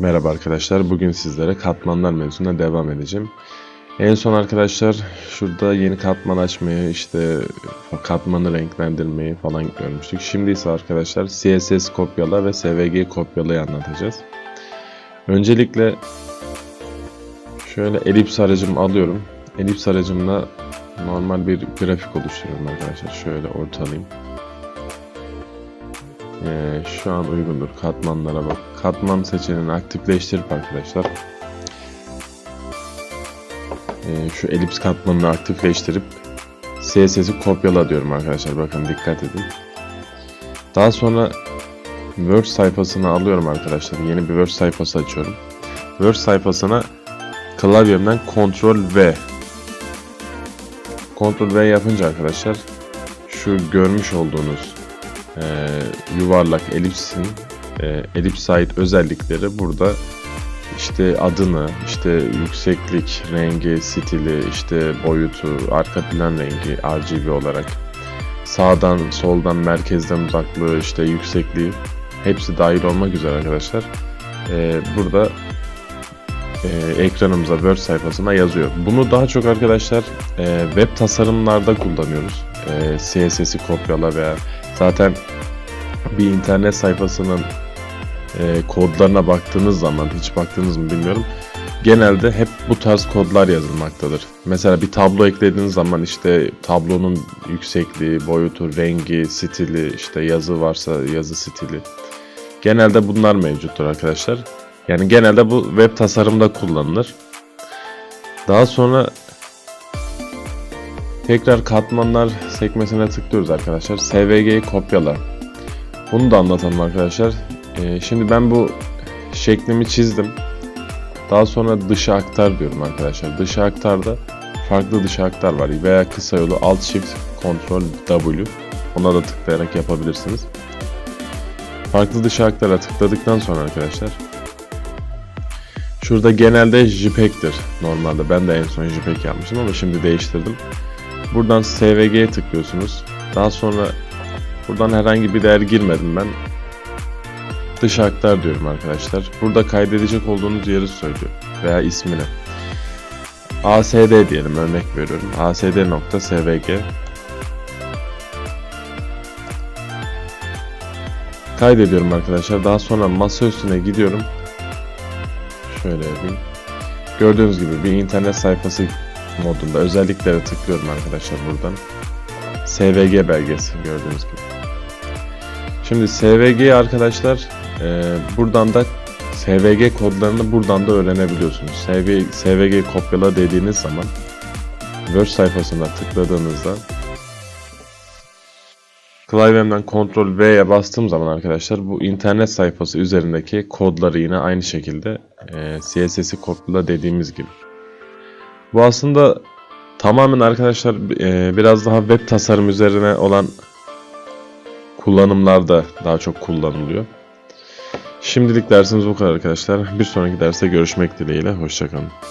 Merhaba arkadaşlar. Bugün sizlere katmanlar mevzusuna devam edeceğim. En son arkadaşlar şurada yeni katman açmayı, işte katmanı renklendirmeyi falan görmüştük. Şimdi ise arkadaşlar CSS kopyala ve SVG kopyalayı anlatacağız. Öncelikle şöyle elips aracımı alıyorum. Elips aracımla normal bir grafik oluşturuyorum arkadaşlar. Şöyle ortalayayım. Ee, şu an uygundur. Katmanlara bak. Katman seçeneğini aktifleştirip arkadaşlar ee, şu elips katmanını aktifleştirip CSS'i kopyala diyorum arkadaşlar. Bakın dikkat edin. Daha sonra Word sayfasını alıyorum arkadaşlar. Yeni bir Word sayfası açıyorum. Word sayfasına klavyemden Ctrl V Ctrl V yapınca arkadaşlar şu görmüş olduğunuz e, yuvarlak elipsin e, elips ait özellikleri burada işte adını, işte yükseklik, rengi, stili, işte boyutu, arka plan rengi RGB olarak sağdan, soldan, merkezden uzaklığı, işte yüksekliği hepsi dahil olmak üzere arkadaşlar. e, burada e, ekranımıza Word sayfasına yazıyor. Bunu daha çok arkadaşlar e, web tasarımlarda kullanıyoruz. E, CSS'i kopyala veya zaten bir internet sayfasının e, kodlarına baktığınız zaman hiç baktınız mı bilmiyorum. Genelde hep bu tarz kodlar yazılmaktadır. Mesela bir tablo eklediğiniz zaman işte tablonun yüksekliği, boyutu, rengi, stili, işte yazı varsa yazı stili. Genelde bunlar mevcuttur arkadaşlar. Yani genelde bu web tasarımda kullanılır. Daha sonra tekrar katmanlar sekmesine tıklıyoruz arkadaşlar. SVG'yi kopyala. Bunu da anlatalım arkadaşlar. Ee, şimdi ben bu şeklimi çizdim. Daha sonra dışa aktar diyorum arkadaşlar. Dışa aktarda farklı dışa aktar var veya kısa yolu Alt Shift Ctrl W. Ona da tıklayarak yapabilirsiniz. Farklı dışa aktara tıkladıktan sonra arkadaşlar Şurada genelde JPEG'tir normalde. Ben de en son JPEG yapmıştım ama şimdi değiştirdim. Buradan SVG'ye tıklıyorsunuz. Daha sonra buradan herhangi bir değer girmedim ben. Dış aktar diyorum arkadaşlar. Burada kaydedecek olduğunuz yeri söylüyor veya ismini. ASD diyelim örnek veriyorum. ASD.svg Kaydediyorum arkadaşlar. Daha sonra masa üstüne gidiyorum. Şöyle yapayım. Gördüğünüz gibi bir internet sayfası modunda özelliklere tıklıyorum arkadaşlar buradan. SVG belgesi gördüğünüz gibi. Şimdi SVG arkadaşlar e, buradan da SVG kodlarını buradan da öğrenebiliyorsunuz. SV, SVG kopyala dediğiniz zaman Word sayfasına tıkladığınızda klavyemden Ctrl V'ye bastığım zaman arkadaşlar bu internet sayfası üzerindeki kodları yine aynı şekilde e, CSS'i kopyala dediğimiz gibi. Bu aslında tamamen arkadaşlar e, biraz daha web tasarım üzerine olan kullanımlarda daha çok kullanılıyor. Şimdilik dersimiz bu kadar arkadaşlar. Bir sonraki derste görüşmek dileğiyle. Hoşçakalın.